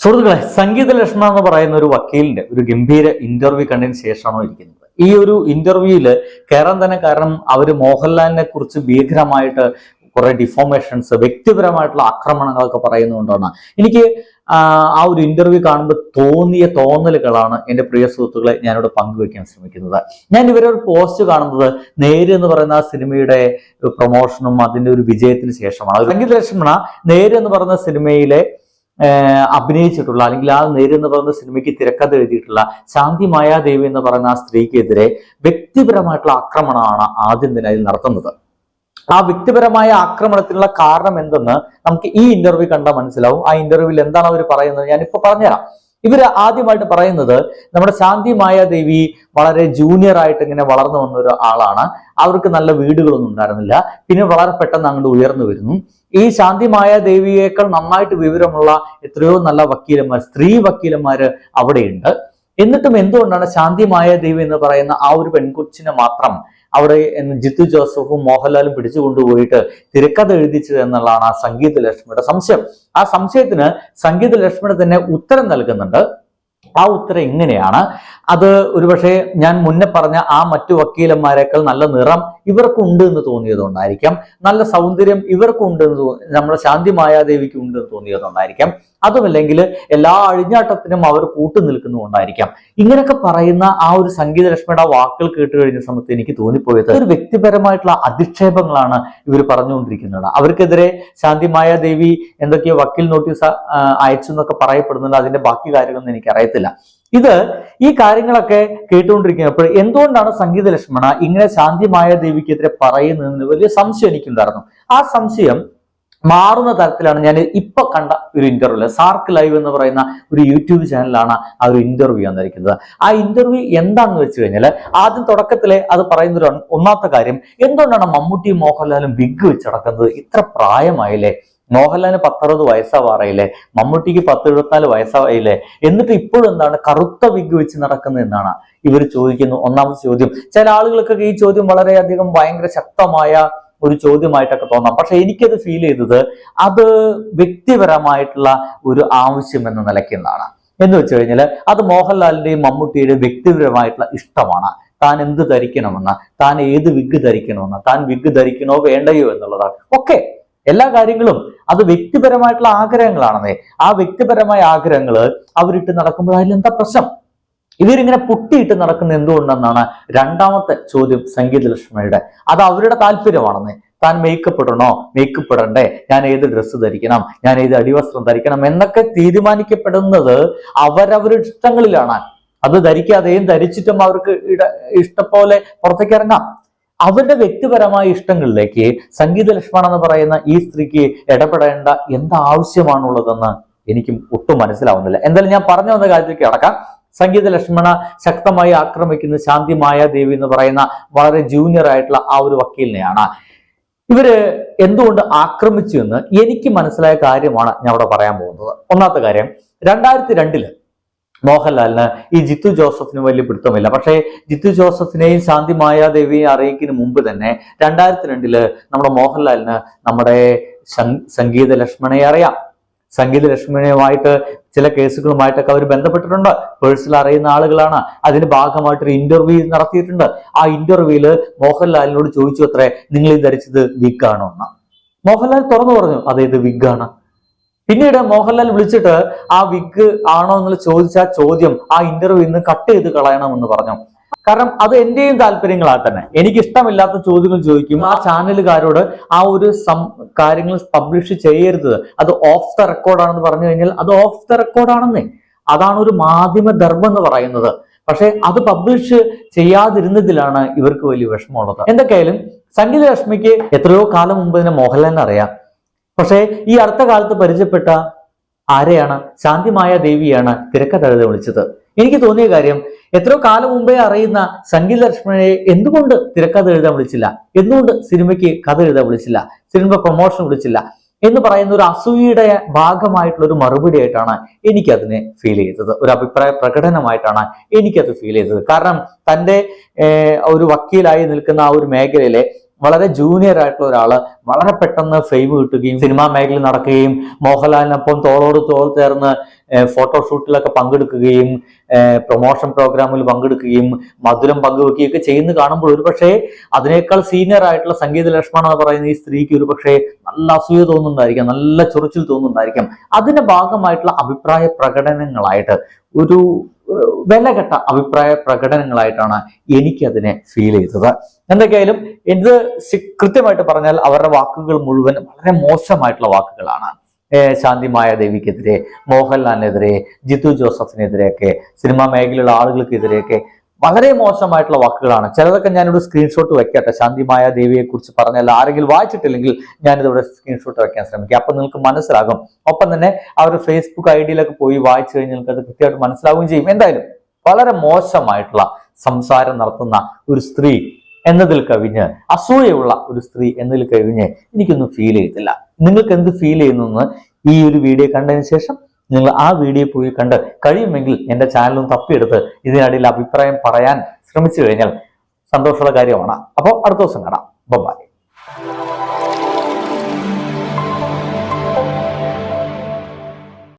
സുഹൃത്തുക്കളെ സംഗീത ലക്ഷ്മണ എന്ന് പറയുന്ന ഒരു വക്കീലിന്റെ ഒരു ഗംഭീര ഇന്റർവ്യൂ കണ്ടതിന് ശേഷമാണോ ഇരിക്കുന്നത്? ഈ ഒരു ഇന്റർവ്യൂയിൽ കയറാൻ തന്നെ കാരണം അവർ മോഹൻലാലിനെ കുറിച്ച് ഭീകരമായിട്ട് കുറെ ഡിഫോമേഷൻസ് വ്യക്തിപരമായിട്ടുള്ള ആക്രമണങ്ങളൊക്കെ പറയുന്നതുകൊണ്ടാണ്. എനിക്ക് ആ ഒരു ഇന്റർവ്യൂ കാണുമ്പോൾ തോന്നിയ തോന്നലുകളാണ് എന്റെ പ്രിയ സുഹൃത്തുക്കളെ ഞാനിവിടെ പങ്കുവെക്കാൻ ശ്രമിക്കുന്നത്. ഞാൻ ഇവരെ ഒരു പോസ്റ്റ് കാണുന്നത് നേര് എന്ന് പറയുന്ന ആ സിനിമയുടെ പ്രൊമോഷനും അതിന്റെ ഒരു വിജയത്തിന് ശേഷമാണ്. സംഗീത ലക്ഷ്മണ നേര് എന്ന് പറയുന്ന സിനിമയിലെ അഭിനയിച്ചിട്ടുള്ള അല്ലെങ്കിൽ ആ നേര് എന്ന് പറയുന്ന സിനിമയ്ക്ക് തിരക്കഥ എഴുതിയിട്ടുള്ള ശാന്തി മായാദേവി എന്ന് പറയുന്ന ആ സ്ത്രീക്കെതിരെ വ്യക്തിപരമായിട്ടുള്ള ആക്രമണമാണ് ആദ്യം തന്നെ അതിൽ നടത്തുന്നത്. ആ വ്യക്തിപരമായ ആക്രമണത്തിനുള്ള കാരണം എന്തെന്ന് നമുക്ക് ഈ ഇന്റർവ്യൂ കണ്ടാൽ മനസ്സിലാവും. ആ ഇന്റർവ്യൂവിൽ എന്താണ് അവർ പറയുന്നത്? ഞാനിപ്പോ പറഞ്ഞുതരാം. ഇവർ ആദ്യമായിട്ട് പറയുന്നത് നമ്മുടെ ശാന്തി മായാദേവി വളരെ ജൂനിയർ ആയിട്ട് ഇങ്ങനെ വളർന്നു വന്ന ഒരു ആളാണ്. അവർക്ക് നല്ല വീടുകളൊന്നും ഉണ്ടായിരുന്നില്ല. പിന്നെ വളരെ പെട്ടെന്ന് അങ്ങോട്ട് ഉയർന്നു വരുന്നു. ഈ ശാന്തി മായാദേവിയേക്കാൾ നന്നായിട്ട് വിവരമുള്ള എത്രയോ നല്ല വക്കീലന്മാർ സ്ത്രീ വക്കീലന്മാര് അവിടെയുണ്ട്. എന്നിട്ടും എന്തുകൊണ്ടാണ് ശാന്തി മായാദേവി എന്ന് പറയുന്ന ആ ഒരു പെൺകൊച്ചിനെ മാത്രം അവിടെ ജിത്തു ജോസഫും മോഹൻലാലും പിടിച്ചു കൊണ്ടുപോയിട്ട് തിരക്കഥ എഴുതിച്ചത് എന്നുള്ളതാണ് ആ സംഗീത ലക്ഷ്മിയുടെ സംശയം. ആ സംശയത്തിന് സംഗീത ലക്ഷ്മിയുടെ തന്നെ ഉത്തരം നൽകുന്നുണ്ട്. ആ ഉത്തരം ഇങ്ങനെയാണ്. അത് ഒരുപക്ഷെ ഞാൻ മുന്നേ പറഞ്ഞ ആ മറ്റു വക്കീലന്മാരെക്കാൾ നല്ല നിറം ഇവർക്കുണ്ട് എന്ന് തോന്നിയതുകൊണ്ടായിരിക്കാം. നല്ല സൗന്ദര്യം ഇവർക്കുണ്ട് എന്ന് തോന്നി നമ്മുടെ ശാന്തി മായാദേവിക്ക് ഉണ്ട് എന്ന് തോന്നിയതുകൊണ്ടായിരിക്കാം. അതുമല്ലെങ്കിൽ എല്ലാ അഴിഞ്ഞാട്ടത്തിനും അവർ കൂട്ടു നിൽക്കുന്നുകൊണ്ടായിരിക്കാം ഇങ്ങനെയൊക്കെ പറയുന്ന ആ ഒരു സംഗീത ലക്ഷ്മിയുടെ വാക്കുകൾ കേട്ട് കഴിഞ്ഞ സമയത്ത് എനിക്ക് തോന്നിപ്പോയത് ഒരു വ്യക്തിപരമായിട്ടുള്ള അധിക്ഷേപങ്ങളാണ് ഇവർ പറഞ്ഞുകൊണ്ടിരിക്കുന്നത്. അവർക്കെതിരെ ശാന്തിമായ ദേവി എന്തൊക്കെയോ വക്കീൽ നോട്ടീസ് അയച്ചു എന്നൊക്കെ പറയപ്പെടുന്നുണ്ട്. അതിന്റെ ബാക്കി കാര്യങ്ങളൊന്നും എനിക്ക് അറിയത്തില്ല. ഇത് ഈ കാര്യങ്ങളൊക്കെ കേട്ടുകൊണ്ടിരിക്കുന്നപ്പോൾ എന്തുകൊണ്ടാണ് സംഗീത ലക്ഷ്മണ ഇങ്ങനെ ശാന്തി മായാദേവിക്കെതിരെ പറയുന്നതെന്ന് വലിയ സംശയം എനിക്കുണ്ടായിരുന്നു. ആ സംശയം മാറുന്ന തരത്തിലാണ് ഞാൻ ഇപ്പൊ കണ്ട ഒരു ഇന്റർവ്യൂ സാർക്ക് ലൈവ് എന്ന് പറയുന്ന ഒരു യൂട്യൂബ് ചാനലാണ് ആ ഒരു ഇന്റർവ്യൂ വന്നിരിക്കുന്നത്. ആ ഇന്റർവ്യൂ എന്താണെന്ന് വെച്ച് കഴിഞ്ഞാൽ ആദ്യം തുടക്കത്തിലെ അത് പറയുന്ന ഒരു ഒന്നാമത്തെ കാര്യം എന്തുകൊണ്ടാണ് മമ്മൂട്ടിയും മോഹൻലാലും ബിഗ് വെച്ചടക്കുന്നത് ഇത്ര പ്രായമായില്ലേ? മോഹൻലാലിന് പത്തറുപത് വയസ്സാവാറയില്ലേ? മമ്മൂട്ടിക്ക് പത്ത് എഴുപത്തിനാല് വയസ്സാവായില്ലേ എന്നിട്ട് ഇപ്പോഴും എന്താണ് കറുത്ത വിഗ് വെച്ച് നടക്കുന്നത് എന്നാണ് ഇവർ ചോദിക്കുന്നു. ഒന്നാമത്തെ ചോദ്യം. ചില ആളുകൾക്കൊക്കെ ഈ ചോദ്യം വളരെയധികം ഭയങ്കര ശക്തമായ ഒരു ചോദ്യമായിട്ടൊക്കെ തോന്നാം. പക്ഷെ എനിക്കത് ഫീൽ ചെയ്തത് അത് വ്യക്തിപരമായിട്ടുള്ള ഒരു ആവശ്യം എന്ന നിലയ്ക്കുന്നതാണ് എന്ന് വെച്ച് കഴിഞ്ഞാൽ അത് മോഹൻലാലിന്റെയും മമ്മൂട്ടിയുടെയും വ്യക്തിപരമായിട്ടുള്ള ഇഷ്ടമാണ്. താൻ എന്ത് ധരിക്കണമെന്ന് താൻ ഏത് വിഗ് ധരിക്കണമെന്ന് താൻ വിഗ് ധരിക്കണോ വേണ്ടയോ എന്നുള്ളതാണ്. ഓക്കെ എല്ലാ കാര്യങ്ങളും അത് വ്യക്തിപരമായിട്ടുള്ള ആഗ്രഹങ്ങളാണെന്നേ. ആ വ്യക്തിപരമായ ആഗ്രഹങ്ങൾ അവരിട്ട് നടക്കുമ്പോൾ അതിൽ എന്താ പ്രശ്നം? ഇവരിങ്ങനെ പൊട്ടിയിട്ട് നടക്കുന്ന എന്തുകൊണ്ടെന്നാണ് രണ്ടാമത്തെ ചോദ്യം സംഗീത ലക്ഷ്മിയുടെ. അത് അവരുടെ താല്പര്യമാണെന്ന്. താൻ മേക്കപ്പ് ഇടണോ? മേക്കപ്പ് ഇടണ്ടേ. ഞാൻ ഏത് ഡ്രസ്സ് ധരിക്കണം? ഞാൻ ഏത് അടിവസ്ത്രം ധരിക്കണം? എന്നൊക്കെ തീരുമാനിക്കപ്പെടുന്നത് അവരവരുടെ ഇഷ്ടങ്ങളിലാണ്. അത് ധരിക്കാതെയും ധരിച്ചിട്ടും അവർക്ക് ഇട ഇഷ്ടപോലെ പുറത്തേക്ക് ഇറങ്ങാം. അവരുടെ വ്യക്തിപരമായ ഇഷ്ടങ്ങളിലേക്ക് സംഗീത ലക്ഷ്മണ എന്ന് പറയുന്ന ഈ സ്ത്രീക്ക് ഇടപെടേണ്ട എന്ത് ആവശ്യമാണുള്ളതെന്ന് എനിക്കും ഒട്ടും മനസ്സിലാവുന്നില്ല. എന്തായാലും ഞാൻ പറഞ്ഞു വന്ന കാര്യത്തിലേക്ക് കടക്കാം. സംഗീത ലക്ഷ്മണ ശക്തമായി ആക്രമിക്കുന്ന ശാന്തി മായാദേവി എന്ന് പറയുന്ന വളരെ ജൂനിയർ ആയിട്ടുള്ള ആ ഒരു വക്കീലിനെയാണ്. ഇവർ എന്തുകൊണ്ട് ആക്രമിച്ചു എന്ന് എനിക്ക് മനസ്സിലായ കാര്യമാണ് ഞാൻ അവിടെ പറയാൻ പോകുന്നത്. ഒന്നാമത്തെ കാര്യം രണ്ടായിരത്തി രണ്ടിൽ മോഹൻലാലിന് ഈ ജിത്തു ജോസഫിന് വലിയ പിടുത്തമില്ല. പക്ഷേ ജിത്തു ജോസഫിനെയും ശാന്തി മായാദേവിയെയും അറിയിക്കുന്നതിന് മുമ്പ് തന്നെ രണ്ടായിരത്തി രണ്ടിൽ നമ്മുടെ മോഹൻലാലിന് നമ്മുടെ സംഗീത ലക്ഷ്മണയെ അറിയാം. സംഗീത ലക്ഷ്മണയുമായിട്ട് ചില കേസുകളുമായിട്ടൊക്കെ അവർ ബന്ധപ്പെട്ടിട്ടുണ്ട്. പേഴ്സണൽ അറിയുന്ന ആളുകളാണ്. അതിന്റെ ഭാഗമായിട്ടൊരു ഇന്റർവ്യൂ നടത്തിയിട്ടുണ്ട്. ആ ഇന്റർവ്യൂയിൽ മോഹൻലാലിനോട് ചോദിച്ചു അത്രേ നിങ്ങൾ ഈ ധരിച്ചത് വിഗാണോ എന്ന്? മോഹൻലാൽ തുറന്നു പറഞ്ഞു അതെ ഇത് വിഗാണ് പിന്നീട് മോഹൻലാൽ വിളിച്ചിട്ട് ആ വിഗ് ആണോ? എന്നുള്ള ചോദിച്ച ചോദ്യം ആ ഇന്റർവ്യൂ ഇന്ന് കട്ട് ചെയ്ത് കളയണമെന്ന് പറഞ്ഞു. കാരണം അത് എന്റെയും താല്പര്യങ്ങളാ തന്നെ. എനിക്ക് ഇഷ്ടമില്ലാത്ത ചോദ്യങ്ങൾ ചോദിക്കും. ആ ചാനലുകാരോട് ആ ഒരു സം കാര്യങ്ങൾ പബ്ലിഷ് ചെയ്യരുത്. അത് ഓഫ് ദ റെക്കോർഡാണെന്ന് പറഞ്ഞു കഴിഞ്ഞാൽ അത് ഓഫ് ദ റെക്കോർഡാണെന്നേ അതാണ് ഒരു മാധ്യമ ധർമ്മം എന്ന് പറയുന്നത്. പക്ഷെ അത് പബ്ലിഷ് ചെയ്യാതിരുന്നതിലാണ് ഇവർക്ക് വലിയ വിഷമമുള്ളത്. എന്തൊക്കെയായാലും സംഗീത ലക്ഷ്മിക്ക് എത്രയോ കാലം മുമ്പ് തന്നെ മോഹൻലാലിനെ അറിയാം. പക്ഷേ ഈ അടുത്ത കാലത്ത് പരിചയപ്പെട്ട ആരെയാണ്? ശാന്തിമായ ദേവിയാണ് തിരക്കഥ വിളിച്ചത്. എനിക്ക് തോന്നിയ കാര്യം എത്രയോ കാലം മുമ്പേ അറിയുന്ന സംഗീത ലക്ഷ്മണനെ എന്തുകൊണ്ട് തിരക്കഥ എഴുതാൻ വിളിച്ചില്ല? എന്തുകൊണ്ട് സിനിമയ്ക്ക് കഥ എഴുതാൻ വിളിച്ചില്ല? സിനിമ പ്രൊമോഷൻ വിളിച്ചില്ല? എന്ന് പറയുന്ന ഒരു അസൂയയുടെ ഭാഗമായിട്ടുള്ള ഒരു മറുപടി ആയിട്ടാണ് എനിക്കതിനെ ഫീൽ ചെയ്തത്. ഒരു അഭിപ്രായ പ്രകടനമായിട്ടാണ് എനിക്കത് ഫീൽ ചെയ്തത്. കാരണം തന്റെ ഒരു വക്കീലായി നിൽക്കുന്ന ആ ഒരു മേഖലയിലെ വളരെ ജൂനിയർ ആയിട്ടുള്ള ഒരാൾ വളരെ പെട്ടെന്ന് ഫെയിം കിട്ടുകയും സിനിമാ മേഖലയിൽ നടക്കുകയും മോഹൻലാലിനൊപ്പം തോളോട് തോൾ ചേർന്ന് ഫോട്ടോഷൂട്ടിലൊക്കെ പങ്കെടുക്കുകയും പ്രൊമോഷൻ പ്രോഗ്രാമിൽ പങ്കെടുക്കുകയും മധുരം പങ്കുവെക്കുകയും ഒക്കെ ചെയ്യുന്ന കാണുമ്പോൾ ഒരുപക്ഷെ അതിനേക്കാൾ സീനിയർ ആയിട്ടുള്ള സംഗീത ലക്ഷ്മണ എന്ന് പറയുന്ന ഈ സ്ത്രീക്ക് ഒരുപക്ഷെ നല്ല അസൂയ തോന്നുന്നുണ്ടായിരിക്കാം നല്ല ചൊറിച്ചിൽ തോന്നുന്നുണ്ടായിരിക്കാം. അതിന്റെ ഭാഗമായിട്ടുള്ള അഭിപ്രായ പ്രകടനങ്ങളായിട്ട് ഒരു വിലകെട്ട അഭിപ്രായ പ്രകടനങ്ങളായിട്ടാണ് എനിക്കതിനെ ഫീൽ ചെയ്തത്. എന്തൊക്കെയായാലും ഇത് കൃത്യമായിട്ട് പറഞ്ഞാൽ അവരുടെ വാക്കുകൾ മുഴുവൻ വളരെ മോശമായിട്ടുള്ള വാക്കുകളാണ്. ശാന്തിമായ ദേവിക്കെതിരെ മോഹൻലാലിനെതിരെ ജിത്തു ജോസഫിനെതിരെയൊക്കെ സിനിമാ മേഖലയിലുള്ള ആളുകൾക്കെതിരെയൊക്കെ വളരെ മോശമായിട്ടുള്ള വാക്കുകളാണ്. ചിലതൊക്കെ ഞാനിവിടെ സ്ക്രീൻഷോട്ട് വെക്കട്ടെ. ശാന്തിമായ ദേവിയെക്കുറിച്ച് പറഞ്ഞാൽ ആരെങ്കിലും വായിച്ചിട്ടില്ലെങ്കിൽ ഞാനിതിവിടെ സ്ക്രീൻഷോട്ട് വെക്കാൻ ശ്രമിക്കാം. അപ്പൊ നിങ്ങൾക്ക് മനസ്സിലാകും. ഒപ്പം തന്നെ അവർ ഫേസ്ബുക്ക് ഐ ഡിയിലൊക്കെ പോയി വായിച്ചു കഴിഞ്ഞാൽ നിങ്ങൾക്ക് അത് കൃത്യമായിട്ട് മനസ്സിലാവുകയും ചെയ്യും. എന്തായാലും വളരെ മോശമായിട്ടുള്ള സംസാരം നടത്തുന്ന ഒരു സ്ത്രീ എന്നതിൽ കവിഞ്ഞ് അസൂയുള്ള ഒരു സ്ത്രീ എന്നതിൽ കവിഞ്ഞ് എനിക്കൊന്നും ഫീൽ ചെയ്തില്ല. നിങ്ങൾക്ക് എന്ത് ഫീൽ ചെയ്യുന്നു ഈ ഒരു വീഡിയോ കണ്ടതിന് ശേഷം നിങ്ങൾ ആ വീഡിയോ പോയി കണ്ട് കഴിയുമെങ്കിൽ എന്റെ ചാനലും തപ്പിയെടുത്ത് ഇതിനിടയിൽ അഭിപ്രായം പറയാൻ ശ്രമിച്ചു കഴിഞ്ഞാൽ സന്തോഷമുള്ള കാര്യമാണ്. അപ്പോൾ അടുത്ത ദിവസം കാണാം. ബൈ